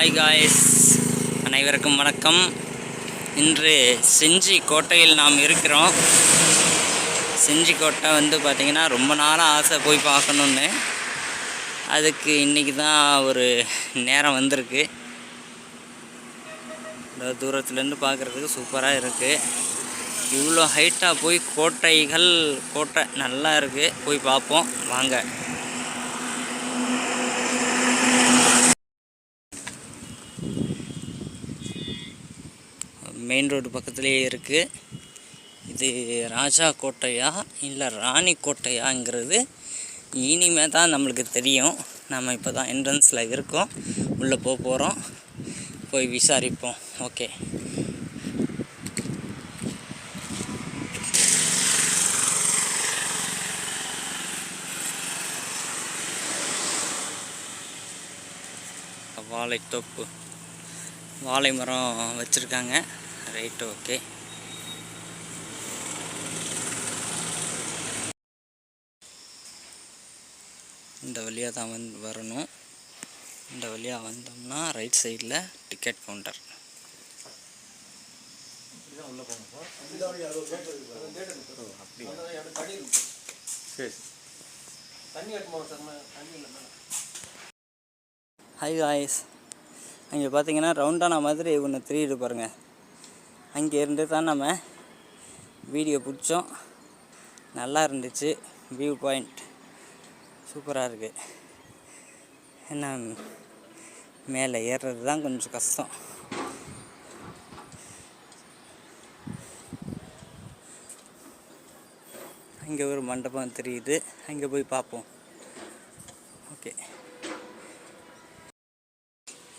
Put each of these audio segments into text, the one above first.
Hi guys அனைவருக்கும் வணக்கம். இன்று செஞ்சி கோட்டையில் நாம் இருக்கிறோம். செஞ்சி கோட்டை வந்து பார்த்திங்கன்னா ரொம்ப நாளாக ஆசை போய் பார்க்கணுன்னு அதுக்கு இன்றைக்கி தான் ஒரு நேரம் வந்திருக்கு. தூரத்துலேருந்து பார்க்குறதுக்கு சூப்பராக இருக்குது இவ்வளோ ஹைட்டாக போய் கோட்டைகள் கோட்டை நல்லா இருக்குது போய் பார்ப்போம். வாங்க. மெயின் ரோடு பக்கத்துலேயே இருக்குது இது ராஜா கோட்டையா இல்லை ராணி கோட்டையாங்கிறது இனிமே தான் நம்மளுக்கு தெரியும். நம்ம இப்போ தான் என்ட்ரன்ஸில் இருக்கோம். உள்ளே போக போகிறோம் போய் விசாரிப்போம். ஓகே வாழைத்தோப்பு. வாழை மரம் வச்சுருக்காங்க. ரைட் ஓகே இந்த வழியாக தான் வந்து வரணும். இந்த வழியாக வந்தோம்னா ரைட் சைடில் டிக்கெட் கவுண்டர் ஹாய் காய்ஸ் அங்கே பார்த்தீங்கன்னா ரவுண்டான மாதிரி ஒன்று தெரியுது பாருங்கள் அங்கே இருந்து தான் நம்ம வீடியோ பிடிச்சோம். நல்லா இருந்துச்சு. View point. சூப்பராக இருக்குது என்ன மேலே ஏறுறது தான் கொஞ்சம் கஷ்டம். அங்கே ஒரு மண்டபம் தெரியுது. அங்கே போய் பார்ப்போம். ஓகே.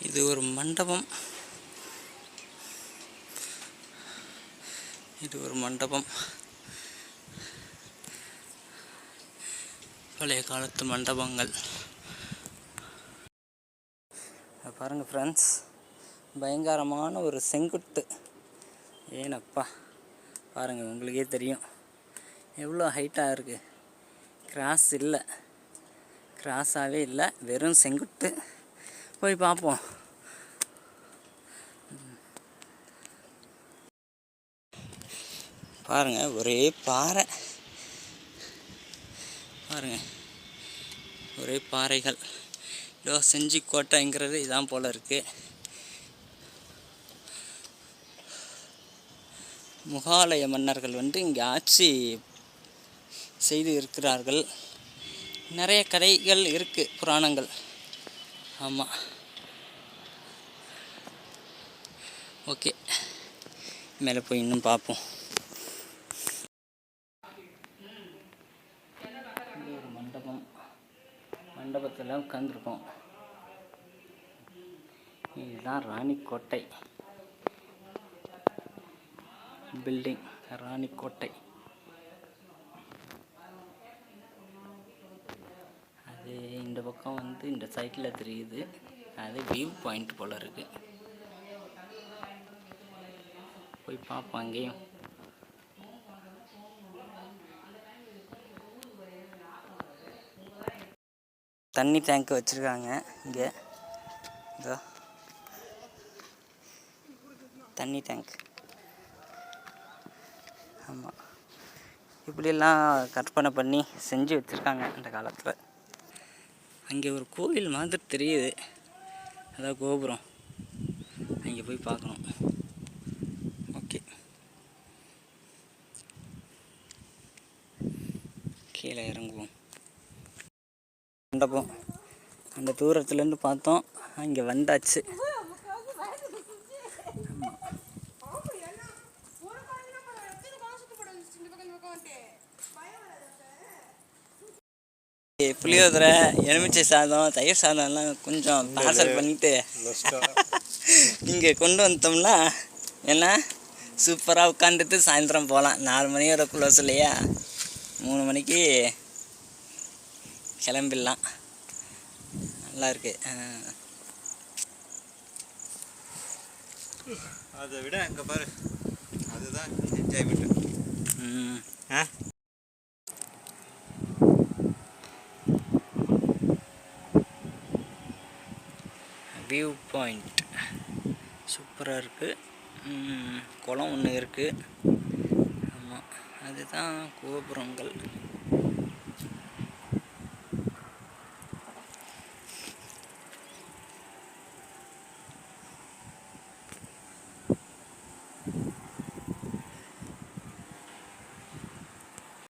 இது ஒரு மண்டபம். இது ஒரு மண்டபம். பழைய காலத்து மண்டபங்கள். பாருங்கள் ஃப்ரெண்ட்ஸ் பயங்கரமான ஒரு செங்குத்து. ஏனப்பா? பாருங்கள் உங்களுக்கே தெரியும். எவ்வளோ ஹைட்டாக இருக்குது கிராஸ் இல்லை. கிராஸாகவே இல்லை. வெறும் செங்குத்து. போய் பார்ப்போம். பாருங்கள் ஒரே பாறை. பாருங்கள் ஒரே பாறைகள். இதோ செஞ்சி கோட்டைங்கிறது இதான் போல் இருக்குது முகாலய மன்னர்கள் வந்து இங்கே ஆட்சி செய்து இருக்கிறார்கள். நிறைய கதைகள் இருக்குது புராணங்கள். ஆமாம் ஓகே. மேலே போய் இன்னும் பார்ப்போம் இது ஒரு மண்டபம் மண்டபத்தில் உட்காந்துருக்கோம் இதுதான் ராணிக்கோட்டை. பில்டிங் ராணிக்கோட்டை. அது இந்த பக்கம் வந்து இந்த சைட்டில் தெரியுது. அது வியூ பாயிண்ட் போல் இருக்குது போய் பார்ப்போம் அங்கேயும். தண்ணி டேங்க் வச்சுருக்காங்க. இங்கே. இதோ. தண்ணி டேங்க் ஆமாம் இப்படியெல்லாம் கற்பனை பண்ணி செஞ்சு வச்சுருக்காங்க அந்த காலத்தில். அங்கே ஒரு கோவில் மாதிரி தெரியுது. அதான் கோபுரம். அங்கே போய் பார்க்கணும். ஓகே. கீழே இறங்குவோம் மண்டபம் அந்த தூரத்துலேருந்து பார்த்தோம். அங்கே வந்தாச்சு. புளியோதரை எலுமிச்சை சாதம் தயிர் சாதம்லாம் கொஞ்சம் பார்சல் பண்ணிட்டு இங்கே கொண்டு வந்தோம்னா என்ன? சூப்பராக உட்காந்துட்டு சாயந்தரம் போகலாம். நாலு மணியோட க்ளோஸ் இல்லையா? மூணு மணிக்கு கிளம்பிடலாம். நல்லா இருக்கு ஆ. அதை விட அங்கே பாரு. அதுதான் என்ஜாய்மெண்ட் ம். ஆ? வியூ பாயிண்ட் சூப்பராக இருக்குது குளம் ஒன்று இருக்குது ஆமாம் அதுதான் கோபுரங்கள்.